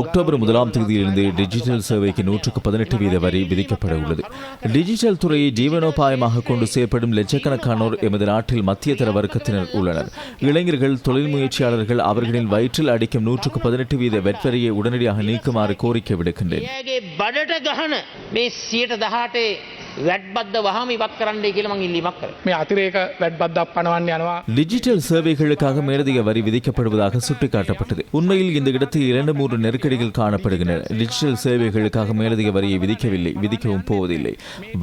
October முதலாம் தேதியிலிருந்து digital சேவைக்கு நூற்றுக்கு பதினெட்டு வீத வரி விதிக்கப்பட உள்ளது டிஜிட்டல் துறையை ஜீவனோபாயமாக கொண்டு செயற்படும் லட்சக்கணக்கானோர் எமது நாட்டில் மத்திய தர வர்க்கத்தினர் உள்ளனர் இளைஞர்கள் தொழில் முயற்சியாளர்கள் அவர்களின் வயிற்றில் அடிக்கும் நூற்றுக்கு பதினெட்டு வீத வெட்வரியை உடனடியாக நீக்குமாறு கோரிக்கை விடுக்கின்றேன் එයාගේ බඩට ගහන මේ සියට දහටේ වැඩ්බද්ද වහම ඉවත් කරන්නයි කියලා මං ඉල්ලීමක් කරේ. මේ අතිරේක වැඩ්බද්දක් පනවන්න යනවා டிஜிட்டல் சேவைகளுக்காக மேலதிக வரி விதிக்கப்படுவதாக சுட்டிக்காட்டப்பட்டது உண்மையில் இந்த இடத்தில் இரண்டு மூன்று நெருக்கடிகள் காணப்படுகின்றன டிஜிட்டல் சேவைகளுக்காக மேலதிக வரியை விதிக்கவில்லை விதிக்கவும் போவதில்லை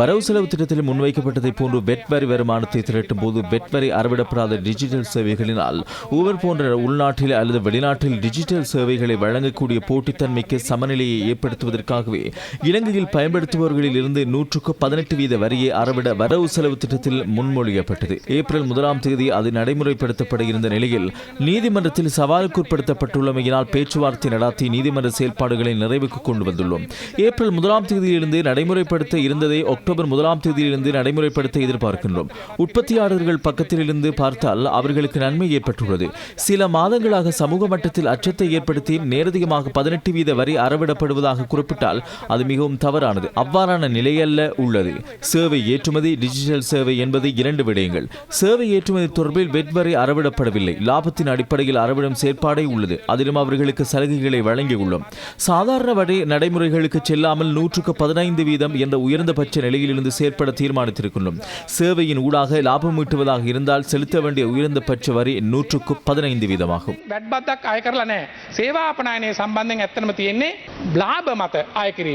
வரவு செலவு திட்டத்தில் முன்வைக்கப்பட்டதை போன்று வெட் வரி வருமானத்தை திரட்டும் போது வெட் வரி அறவிடப்படாத டிஜிட்டல் சேவைகளினால் ஊவர் போன்ற உள்நாட்டில் அல்லது வெளிநாட்டில் டிஜிட்டல் சேவைகளை வழங்கக்கூடிய போட்டித்தன்மைக்கு சமநிலையை ஏற்படுத்துவதற்காகவே இலங்கையில் பயன்படுத்துபவர்களில் இருந்து நூற்றுக்கு பதினெட்டு வீத வரியை அறவிட வரவு செலவு திட்டத்தில் முன்மொழியப்பட்டது. ஏப்ரல் முதலாம் தேதி அது நடைமுறைப்படுத்தப்பட இருந்த நிலையில் நீதிமன்றத்தில் சவாலுக்குட்படுத்தப்பட்டுள்ளமையினால் பேச்சுவார்த்தை நடாத்தி நீதிமன்ற செயல்பாடுகளை நிறைவுக்கு கொண்டு வந்துள்ளோம். ஏப்ரல் முதலாம் தேதியிலிருந்து நடைமுறைப்படுத்த இருந்ததை அக்டோபர் முதலாம் தேதியிலிருந்து நடைமுறைப்படுத்த எதிர்பார்க்கின்றோம். உற்பத்தியாளர்கள் பக்கத்திலிருந்து பார்த்தால் அவர்களுக்கு நன்மை ஏற்பட்டுள்ளது. சில மாதங்களாக சமூக மட்டத்தில் அச்சத்தை ஏற்படுத்தி நேரதிகமாக பதினெட்டு வீத வரி அறவிடப்படுவதாக குறிப்பிட்டால் அது மிகவும் தவறானது. அவ்வாறான நிலையல்ல உள்ளது. சேவை ஏற்றுமதி டிஜிட்டல் சேவை என்பது இரண்டு விடயங்கள் சேவை ஏற்றுமதி தொடர்பில் வெட் வரி அறவிடப்படவில்லை லாபத்தின் அடிப்படையில் அறவிடும் செயற்பாடே உள்ளது அதிலும் அவர்களுக்கு சலுகைகளை வழங்கியுள்ளோம் சாதாரண வரி நடைமுறைகளுக்கு செல்லாமல் நூற்றுக்கு பதினைந்து வீதம் என்ற உயர்ந்தபட்ச நிலையிலிருந்து செயற்பட தீர்மானித்திருக்கின்றோம் சேவையின் ஊடாக லாபம் ஈட்டுவதாக இருந்தால் செலுத்த வேண்டிய உயர்ந்தபட்ச வரி நூற்றுக்கு பதினைந்து வீதமாகும் වැඩ්බද්දක් අය කරලා නෑ සේවා අපනායනය සම්බන්ධයෙන් ඇත්තනම තියෙන්නේ බ්ලාභ මත අය කිරීම